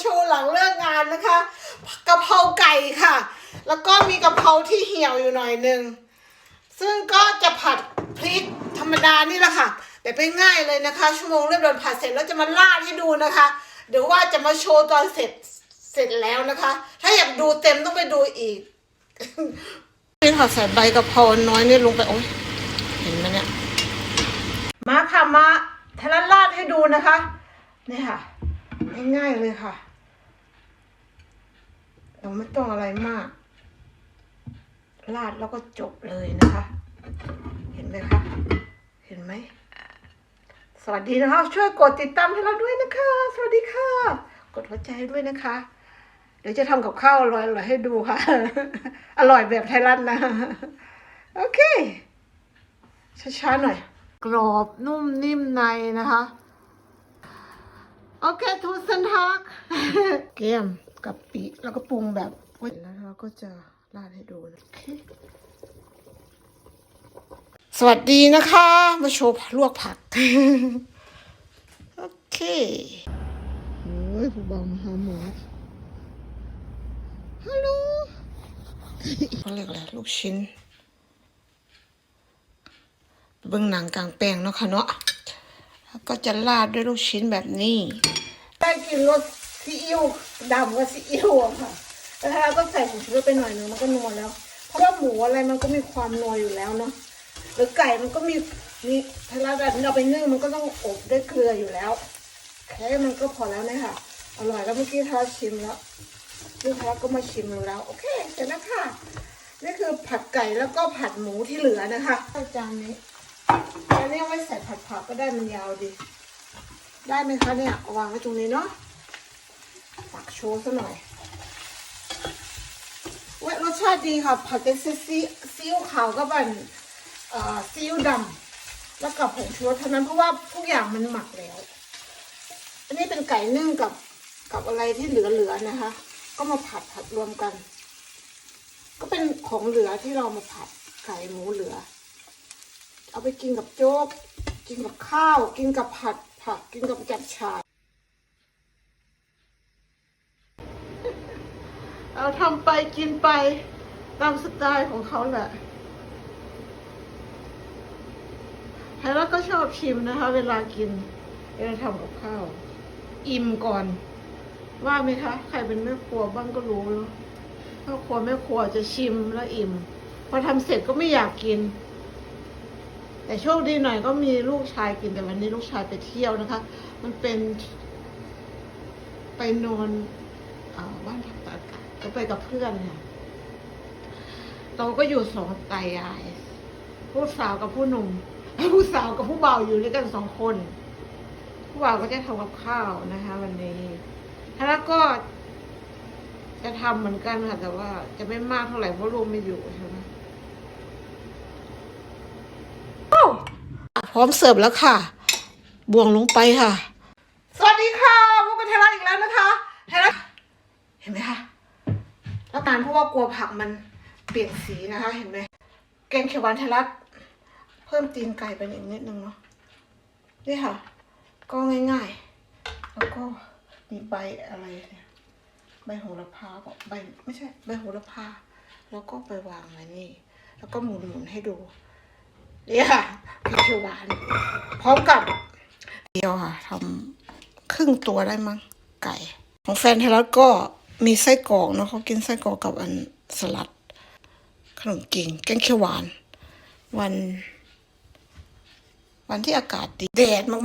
โชว์หลังเลิกงานนะคะกะเพราไก่ค่ะ แล้วก็มีกะเพราที่เหี่ยวอยู่หน่อยหนึงซึ่งก็จะผัดพริกธรรมดานี่แหละค่ะแบบง่ายๆเลยนะคะ ชั่วโมงเรียบร้อยผัดเสร็จแล้วจะมาราดให้ดูนะคะเดี๋ยวว่าจะมาโชว์ตอนเสร็จเสร็จแล้วนะคะ ถ้าอยากดูเต็มต้องไปดูอีกนี่ค่ะใส่ใบกะเพราน้อยนี่ลงไปโอ้ยเห็นไหมเนี่ยมาค่ะมาทะลันราดให้ดูนะคะนี่ค่ะ ง่ายๆเลยค่ะ เราไม่ต้องอะไรมาก ราดแล้วก็จบเลยนะคะ เห็นไหมคะ เห็นไหม สวัสดีนะคะ ช่วยกดติดตามให้เราด้วยนะคะ สวัสดีค่ะ กดหัวใจด้วยนะคะ เดี๋ยวจะทำกับข้าวอร่อยๆให้ดูค่ะ อร่อยแบบไทยรัฐนะ โอเค ช้าๆหน่อย กรอบนุ่มนิ่มในนะคะโอเคทูสันทั กเกมกับปีแล้วก็ปรุงแบบแล้วเราก็จะราดให้ดูนะโอเคสวัสดีนะคะ มาโชว์ลวกผัก โอเคโอ้ยผู้บอมหาหมูฮัลโหลเขาเรียกอะไรลูกชิ้นเบื้องหนังกลางแปลงเนาะค่ะเนาะแล้วก็จะราดด้วยลูกชิ้นแบบนี้ ได้กินรส ซีอิ๊วดำกับซีอิ๊วอะค่ะแล้วเราก็ใส่ผงชูรสไปหน่อยนึงมันก็นัวแล้ว เพราะว่าหมูอะไรมันก็มีความนัวอยู่แล้วเนาะหรือไก่มันก็มีมีถ้าเราแบบนี้เราไปนึ่งมันก็ต้องอบด้วยเกลืออยู่แล้วแค่มันก็พอแล้วนี่ยค่ะอร่อยแล้วเมื่อกี้ทาชิมแล้วลูกค้าก็มาชิมแล้ว โอเคเสร็จแล้วค่ะนี่คือผัดไก่แล้วก็ผัดหมูที่เหลือนะคะเอาจานนี้จานนี้เอาไว้ใส่ผัดผักก็ได้มันยาวดี ได้ไหมคะเนี่ยวางไว้ตรงนี้เนาะ ตักโชว์ซะหน่อยเว้ยรสชาติดีค่ะ ผัดเป็นซีซีอิ๊วขาวกับบันเซีอิ๊วดำแล้วกับผงชูรสเท่านั้นเพราะว่าทุกอย่างมันหมักแล้ว อันนี้เป็นไก่นึ่งกับกับอะไรที่เหลือๆนะคะ ก็มาผัดผัดรวมกัน ก็เป็นของเหลือที่เรามาผัดไก่หมูเหลือ เอาไปกินกับโจ๊กกินกับข้าว กินกับผัดผักกินกับจับฉ่าย เอาทำไปกินไปตามสไตล์ของเขาแหละไทยรัฐก็ชอบชิมนะคะ เวลากินเวลาทำกับข้าว อิ่มก่อน ว่าไหมคะ ใครเป็นแม่ครัวบ้างก็รู้เนาะพ่ครัวแม่ครัวจะชิมแล้วอิ่ม พอทำเสร็จก็ไม่อยากกิน แต่โชคดีหน่อยก็มีลูกชายกินแต่วันนี้ลูกชายไปเที่ยวนะคะ มันเป็น ไปนอนอบ้านทับตากาศ ก็ไปกับเพื่อนเนี่ยเราก็อยู่สองตายาย ผู้สาวกับผู้หนุ่มผู้สาวกับผู้บ่าวอยู่ด้วยกันสองคน ผู้บ่าวก็จะทำกับข้าวนะคะ วันนี้แล้วก็ จะทำเหมือนกันค่ะ แต่ว่าจะไม่มากเท่าไหร่เพราะลูกไม่อยู่ใช่ไหมอ้าวพร้อมเสิร์ฟแล้วค่ะ บวงลงไปค่ะ สวัสดีค่ะพบกับไทยรัฐอีกแล้วนะคะไทยรัฐเห็นไหมคะแล้ว ตาลเพราะว่ากลัวผักมันเปลี่ยนสีนะคะ เห็นไหมแกงเขียวหวานไทยรัฐเพิ่มตีนไก่ไปอีกนิดนึงเนาะนี่ค่ะ ก็ง่ายๆ แล้วก็มีใบอะไรเนี่ยใบโหระพาบอกใบไม่ใช่ใบโหระพาแล้วก็ไปวางไว้นี่ แล้วก็หมุนหมุนๆให้ดูเนี่ยค่ะพริกเขียวหวาน พร้อมกับเดียวค่ะทำครึ่งตัวได้มั้งไก่ ของแฟนไทยรัฐก็ มีไส้กรอกเนาะเขากินไส้กรอกกับอันสลัด ขนมจีนแกงเขียวหวาน วัน วันที่อากาศดีแดดมาก